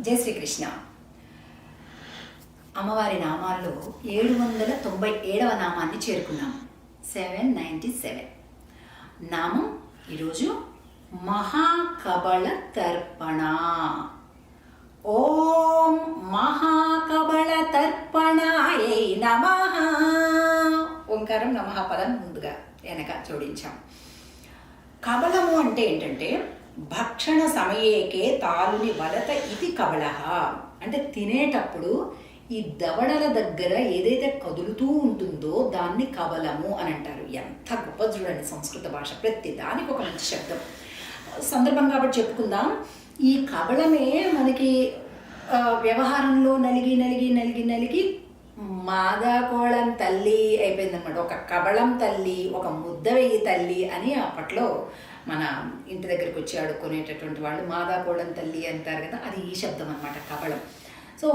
జై శ్రీకృష్ణ అమ్మవారి నామాల్లో ఏడు వందల తొంభై ఏడవ నామాన్ని చేరుకున్నాం. Seven ninety seven. నామం ఈరోజు మహాకబళ తర్పణ ఓం మహాకబళ తర్పణాయ నమ. ఓంకారం నమః పదం ముందుగా వెనక జోడించాం. కబలము అంటే ఏంటంటే భక్షణ సమయేకే తాలుని వలత ఇది కబళ అంటే తినేటప్పుడు ఈ దవడల దగ్గర ఏదైతే కదులుతూ ఉంటుందో దాన్ని కబలము అని అంటారు. ఎంత గొప్ప చూడండి సంస్కృత భాష. ప్రతి దానికి ఒక మంచి శబ్దం. సందర్భం కాబట్టి చెప్పుకుందాం. ఈ కబళమే మనకి వ్యవహారంలో నలిగి నలిగి నలిగి నలిగి మాదాకోళం తల్లి అయిపోయిందన్నమాట. ఒక కబళం తల్లి ఒక ముద్దవెయ్యి తల్లి అని అప్పట్లో మన ఇంటి దగ్గరికి వచ్చి ఆడుకునేటటువంటి వాళ్ళు మాదాకోళం తల్లి అంటారు కదా అది ఈ శబ్దం అనమాట కబళం సో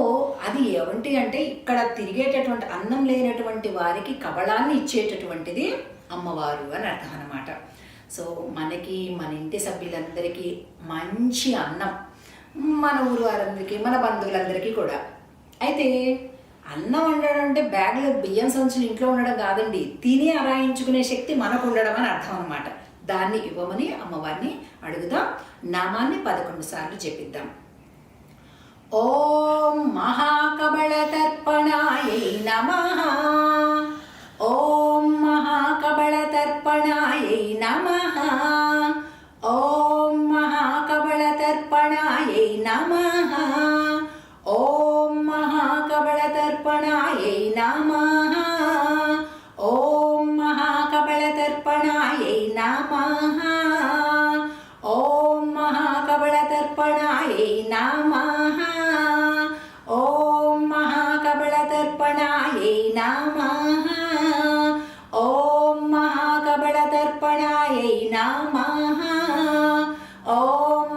అది ఏమిటి అంటే ఇక్కడ తిరిగేటటువంటి అన్నం లేనటువంటి వారికి కబళాన్ని ఇచ్చేటటువంటిది అమ్మవారు అని అర్థం అనమాట సో మనకి మన ఇంటి సభ్యులందరికీ మంచి అన్నం మన ఊరు వారందరికీ మన బంధువులందరికీ కూడా. అయితే అన్నం వండడం అంటే బ్యాగ్లో బియ్యం సంచులు ఇంట్లో ఉండడం కాదండి. తిని అరాయించుకునే శక్తి మనకు ఉండడం అని అర్థం అనమాట దాన్ని ఇవ్వమని అమ్మవారిని అడుగుదాం. నామాన్ని పదకొండు సార్లు చెప్పిద్దాం ఓం మహాకబళతర్పణాయై నమ. ఓం మహాకబళతర్పణాయై నమ. ఓం మహాకబళతర్పణాయై నమ. ఓం మహాకబళతర్పణాయై నమ. ఓం మహాకబళతర్పణాయై महाकवळतर्पणायै नमः ॐ महाकवळतर्पणायै नमः ॐ महाकवळतर्पणायै नमः ॐ महाकवळतर्पणायै नमः ॐ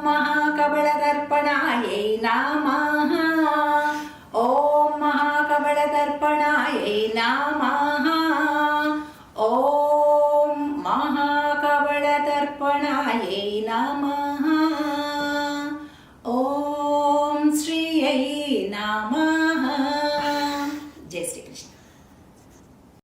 महाकवळतर्पणायै नमः नमः ॐ श्रियै नमः